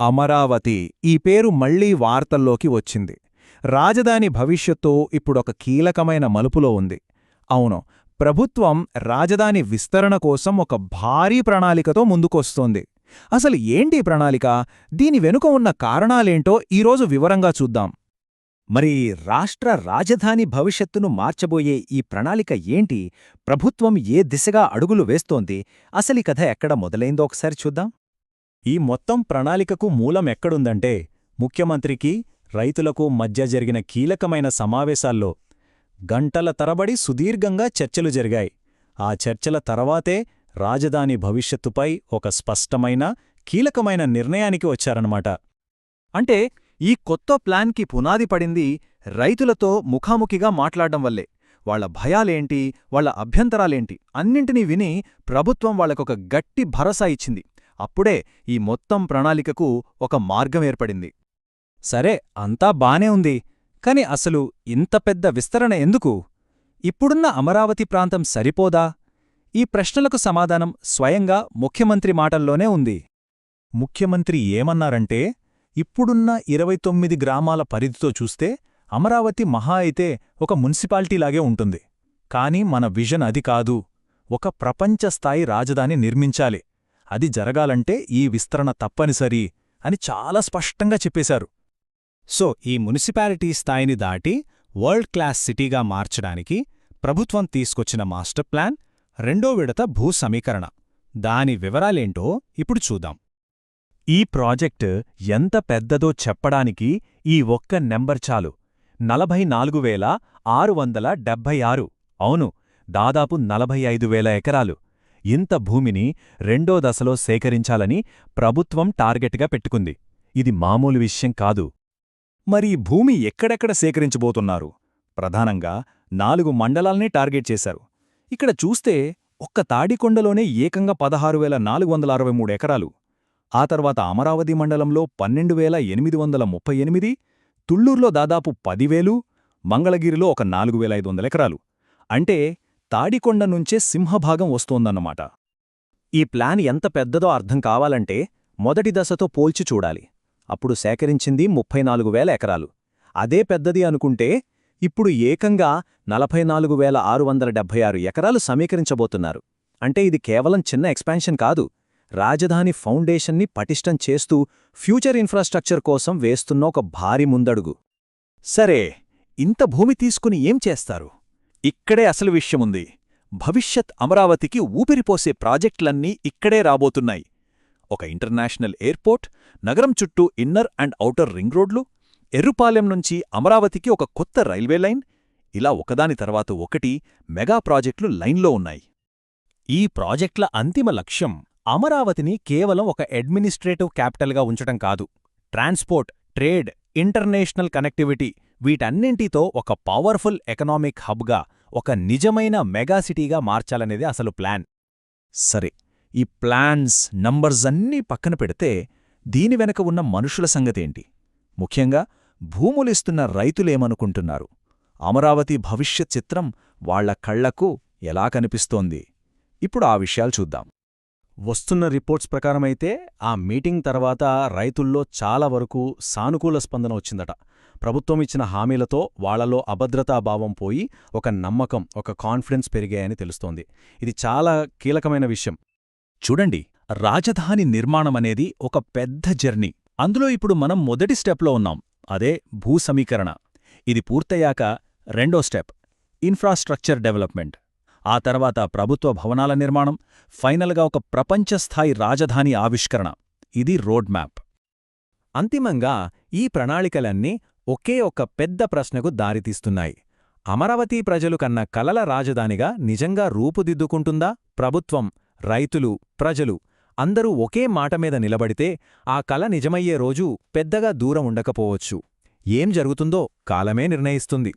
అమరావతి ఈ పేరు మళ్ళీ వార్తల్లోకి వచ్చింది. రాజధాని భవిష్యత్తు ఇప్పుడొక కీలకమైన మలుపులో ఉంది. అవును ప్రభుత్వం రాజధాని విస్తరణ కోసం ఒక భారీ ప్రణాళికతో ముందుకొస్తోంది. అసలు ఏంటి ప్రణాళిక? దీని వెనుక ఉన్న కారణాలేంటో ఈరోజు వివరంగా చూద్దాం. మరి రాష్ట్ర రాజధాని భవిష్యత్తును మార్చబోయే ఈ ప్రణాళిక ఏంటి? ప్రభుత్వం ఏ దిశగా అడుగులు వేస్తోంది? అసలి కథ ఎక్కడ మొదలైందో ఒకసారి చూద్దాం. ఈ మొత్తం ప్రణాళికకు మూలం ఎక్కడుందంటే ముఖ్యమంత్రికి రైతులకు మధ్య జరిగిన కీలకమైన సమావేశాల్లో గంటల తరబడి సుదీర్ఘంగా చర్చలు జరిగాయి. ఆ చర్చల తర్వాతే రాజధాని భవిష్యత్తుపై ఒక స్పష్టమైన కీలకమైన నిర్ణయానికి వచ్చారన్నమాట. అంటే ఈ కొత్త ప్లాన్కి పునాది పడింది రైతులతో ముఖాముఖిగా మాట్లాడడం వల్లే. వాళ్ళ భయాలేంటి? వాళ్ళ అభ్యంతరాలేంటి? అన్నింటినీ విని ప్రభుత్వం వాళ్ళకొక గట్టి భరోసా ఇచ్చింది. అప్పుడే ఈ మొత్తం ప్రణాళికకు ఒక మార్గం ఏర్పడింది. సరే అంతా బానే ఉంది కాని అసలు ఇంత పెద్ద విస్తరణ ఎందుకు? ఇప్పుడున్న అమరావతి ప్రాంతం సరిపోదా? ఈ ప్రశ్నలకు సమాధానం స్వయంగా ముఖ్యమంత్రి మాటల్లోనే ఉంది. ముఖ్యమంత్రి ఏమన్నారంటే ఇప్పుడున్న ఇరవై తొమ్మిది గ్రామాల పరిధితో చూస్తే అమరావతి మహా అయితే ఒక మున్సిపాలిటీలాగే ఉంటుంది. కాని మన విజన్ అది కాదు. ఒక ప్రపంచస్థాయి రాజధాని నిర్మించాలి. అది జరగాలంటే ఈ విస్తరణ తప్పనిసరి అని చాలా స్పష్టంగా చెప్పేశారు. సో ఈ మున్సిపాలిటీ స్థాయిని దాటి వరల్డ్ క్లాస్ సిటీగా మార్చడానికి ప్రభుత్వం తీసుకొచ్చిన మాస్టర్ ప్లాన్ రెండో విడత భూ సమీకరణ. దాని వివరాలేంటో ఇప్పుడు చూద్దాం. ఈ ప్రాజెక్ట్ ఎంత పెద్దదో చెప్పడానికి ఈ ఒక్క నెంబర్ చాలు. నలభై నాలుగు వేల ఆరు వందల డెబ్భై ఆరు. అవును దాదాపు నలభై ఐదు వేల ఎకరాలు. ఇంత భూమిని రెండో దశలో సేకరించాలని ప్రభుత్వం టార్గెట్గా పెట్టుకుంది. ఇది మామూలు విషయం కాదు. మరి భూమి ఎక్కడెక్కడ సేకరించబోతున్నారు? ప్రధానంగా నాలుగు మండలాల్నే టార్గెట్ చేశారు. ఇక్కడ చూస్తే ఒక్క తాడికొండలోనే ఏకంగా పదహారు వేల నాలుగు వందల అరవై మూడు ఎకరాలు. ఆ తర్వాత అమరావతి మండలంలో పన్నెండు వేల ఎనిమిది వందల ముప్పై ఎనిమిది తుళ్ళూర్లో దాదాపు పదివేలు మంగళగిరిలో ఒక నాలుగు వేల ఐదు వందల ఎకరాలు. అంటే తాడికొండ నుంచే సింహభాగం వస్తోందన్నమాట. ఈ ప్లాన్ ఎంత పెద్దదో అర్థం కావాలంటే మొదటి దశతో పోల్చి చూడాలి. అప్పుడు సేకరించింది ముప్పై నాలుగు వేల ఎకరాలు. అదే పెద్దది అనుకుంటే ఇప్పుడు ఏకంగా నలభై నాలుగు వేల ఆరు వందల డెబ్బై ఆరు ఎకరాలు సమీకరించబోతున్నారు. అంటే ఇది కేవలం చిన్న ఎక్స్పాన్షన్ కాదు. రాజధాని ఫౌండేషన్ని పటిష్టం చేస్తూ ఫ్యూచర్ ఇన్ఫ్రాస్ట్రక్చర్ కోసం వేస్తున్న ఒక భారీ ముందడుగు. సరే ఇంత భూమి తీసుకుని ఏం చేస్తారు? ఇక్కడే అసలు విషయముంది. భవిష్యత్ అమరావతికి ఊపిరిపోసే ప్రాజెక్టులన్నీ ఇక్కడే రాబోతున్నాయి. ఒక ఇంటర్నేషనల్ ఎయిర్పోర్ట్ నగరం చుట్టూ ఇన్నర్ అండ్ ఔటర్ రింగ్ రోడ్లు ఎర్రుపాలెం నుంచి అమరావతికి ఒక కొత్త రైల్వే లైన్ ఇలా ఒకదాని తర్వాత ఒకటి మెగా ప్రాజెక్టులు లైన్లో ఉన్నాయి. ఈ ప్రాజెక్టుల అంతిమ లక్ష్యం అమరావతిని కేవలం ఒక అడ్మినిస్ట్రేటివ్ క్యాపిటల్గా ఉంచటం కాదు. ట్రాన్స్పోర్ట్ ట్రేడ్ ఇంటర్నేషనల్ కనెక్టివిటీ వీటన్నింటితో ఒక పవర్ఫుల్ ఎకనామిక్ హబ్గా ఒక నిజమైన మెగాసిటీగా మార్చాలనేది అసలు ప్లాన్. సరే ఈ ప్లాన్స్ నంబర్స్ అన్నీ పక్కన పెడితే దీని వెనక ఉన్న మనుషుల సంగతేంటి? ముఖ్యంగా భూములిస్తున్న రైతులేమనుకుంటున్నారు? అమరావతి భవిష్యత్ చిత్రం వాళ్ళ కళ్ళకు ఎలా కనిపిస్తోంది? ఇప్పుడు ఆ విషయాలు చూద్దాం. వస్తున్న రిపోర్ట్స్ ప్రకారమైతే ఆ మీటింగ్ తర్వాత రైతుల్లో చాలా వరకు సానుకూల స్పందన వచ్చిందట. ప్రభుత్వం ఇచ్చిన హామీలతో వాళ్ళలో అభద్రతాభావం పోయి ఒక నమ్మకం ఒక కాన్ఫిడెన్స్ పెరిగాయని తెలుస్తోంది. ఇది చాలా కీలకమైన విషయం. చూడండి రాజధాని నిర్మాణమనేది ఒక పెద్ద జర్నీ. అందులో ఇప్పుడు మనం మొదటి స్టెప్లో ఉన్నాం. అదే భూ సమీకరణ. ఇది పూర్తయ్యాక రెండో స్టెప్ ఇన్ఫ్రాస్ట్రక్చర్ డెవలప్మెంట్. ఆ తర్వాత ప్రభుత్వ భవనాల నిర్మాణం ఫైనల్గా ఒక ప్రపంచస్థాయి రాజధాని ఆవిష్కరణ. ఇది రోడ్ మ్యాప్. అంతిమంగా ఈ ప్రణాళికలన్నీ ఒకే ఒక పెద్ద ప్రశ్నకు దారితీస్తున్నాయి. అమరావతి ప్రజలు కన్న కలల రాజధానిగా నిజంగా రూపుదిద్దుకుంటుందా? ప్రభుత్వం రైతులు ప్రజలు అందరూ ఒకే మాట మీద నిలబడితే ఆ కల నిజమయ్యే రోజు పెద్దగా దూరం ఉండకపోవచ్చు. ఏం జరుగుతుందో కాలమే నిర్ణయిస్తుంది.